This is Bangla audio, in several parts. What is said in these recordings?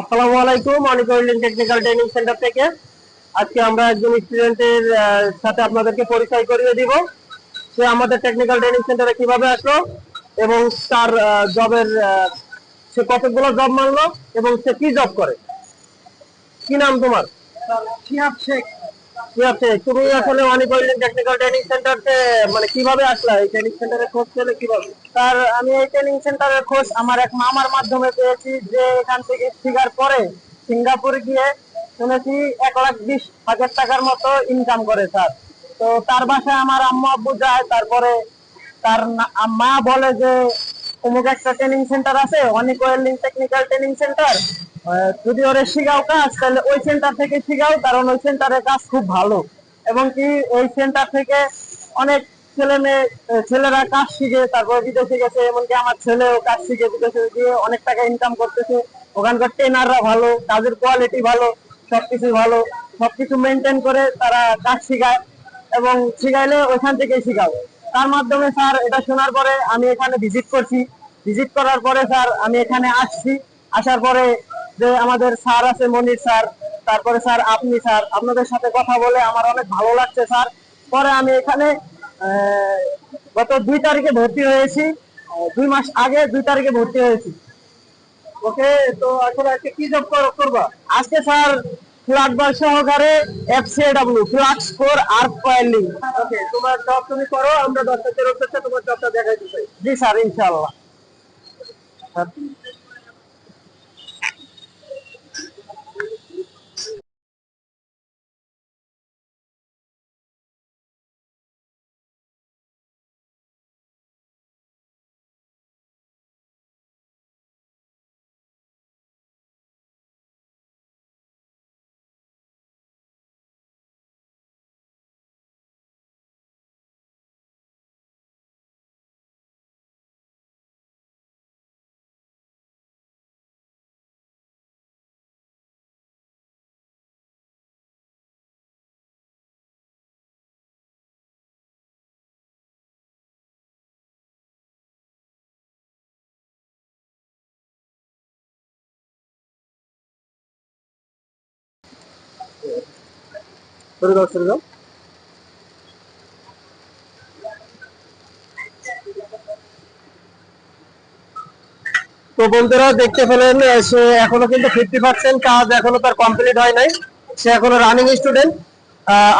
আসসালামু আলাইকুম অনিকরলিন টেকনিক্যাল ট্রেনিং সেন্টার থেকে। আজকে আমরা একজন স্টুডেন্টের সাথে আপনাদেরকে পরিচয় করিয়ে দিব। সে আমাদের টেকনিক্যাল ট্রেনিং সেন্টারে কীভাবে আসলো এবং তার জবের সে কতগুলো জব মানলো এবং সে কি জব করে? কি নাম তোমার? শিহাব শেখ। সিঙ্গাপুর গিয়ে শুনেছি এক লাখ বিশ হাজার টাকার মতো ইনকাম করে, স্যার। তো তার বাসায় আমার আম্মু আব্বু যায়, তারপরে তার মা বলে যে, অমুক একটা ট্রেনিং সেন্টার আছে অনেক টেকনিক্যাল ট্রেনিং সেন্টার যদি ওরে শিখাও কাজ, তাহলে ওই সেন্টার থেকে শিখাও, কারণ ওই সেন্টারের কাজ খুব ভালো। এবং কি, ওই সেন্টার থেকে অনেক ছেলে মেয়ে ছেলেরা কাজ শিখে, তারপর বিদেশে গেছে, এমনকি আমার ছেলেও কাজ শিখে, বিদেশে গিয়ে অনেক টাকা ইনকাম করতেছে। ওখানকার ট্রেনাররা ভালো, কাজের কোয়ালিটি ভালো, সবকিছু ভালো, সবকিছু মেনটেন করে তারা কাজ শিখায়, এবং শিখাইলে ওইখান থেকে শিখাও। তার মাধ্যমে স্যার, এটা শোনার পরে আমি এখানে ভিজিট করছি। ভিজিট করার পরে স্যার, আমি এখানে আসছি। আসার পরে যে আমাদের স্যার আছে মনির স্যার, তারপরে স্যার আপনি স্যার, আপনাদের সাথে কথা বলে আমার অনেক ভালো লাগছে স্যার। পরে আমি এখানে গত দুই তারিখে ভর্তি হয়েছি। দুই মাস আগে দুই তারিখে ভর্তি হয়েছি। ওকে, তো আসলে আজকে কি জব করবা? আজকে স্যার ফ্ল্যাট বার সহকারে এফসিএডব্লিউ ফ্ল্যাট স্কোর আর কয়েলিং ওকে, তোমার জব তুমি করো, আমরা দর্শকদের উদ্দেশ্যে তোমার জবটা দেখাই দিচ্ছি জি স্যার, ইনশাআল্লাহ। শুরু দাও শুরু দাও। তো বন্ধুরা, দেখতে পেলেন সে এখনও কিন্তু ফিফটি পার্সেন্ট কাজ এখনও তার কমপ্লিট হয় নাই। সে এখনও রানিং স্টুডেন্ট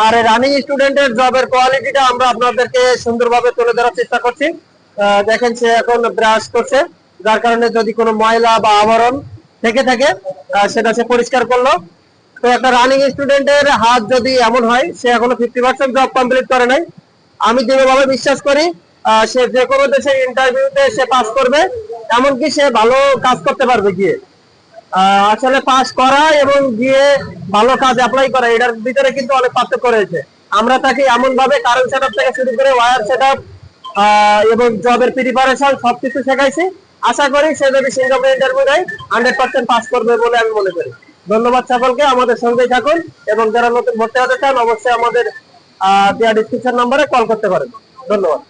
আর রানিং স্টুডেন্টের জবের কোয়ালিটিটা আমরা আপনাদেরকে সুন্দরভাবে তুলে ধরার চেষ্টা করছি। দেখেন সে এখন ব্রাশ করছে। যার কারণে যদি কোনো ময়লা বা আবরণ থেকে থাকে সেটা সে পরিষ্কার করল। তো একটা রানিং স্টুডেন্টের হাত যদি এমন হয়, সে এখনও ফিফটি পার্সেন্ট জব কমপ্লিট করে নাই। আমি দৃঢ়ভাবে বিশ্বাস করি সে যে কোনো দেশের ইন্টারভিউতে সে পাস করবে, এমনকি সে ভালো কাজ করতে পারবে গিয়ে। আসলে পাস করা এবং গিয়ে ভালো কাজ অ্যাপ্লাই করা, এটার ভিতরে কিন্তু অনেক পার্থক্য রয়েছে। আমরা তাকে এমন ভাবে কারেন্ট সেট থেকে শুরু করে ওয়ার সেট এবং জবের প্রিপারেশন সবকিছু শেখাইছি। আশা করি সে যদি সিঙ্গাপুর ইন্টারভিউ দেয় হান্ড্রেড পার্সেন্ট পাস করবে বলে আমি মনে করি। ধন্যবাদ সকলকে, আমাদের সঙ্গেই থাকুন এবং যারা নতুন ভর্তি হতে চান, অবশ্যই আমাদের দেওয়া ডিসক্রিপশন নাম্বারে কল করতে পারেন। ধন্যবাদ।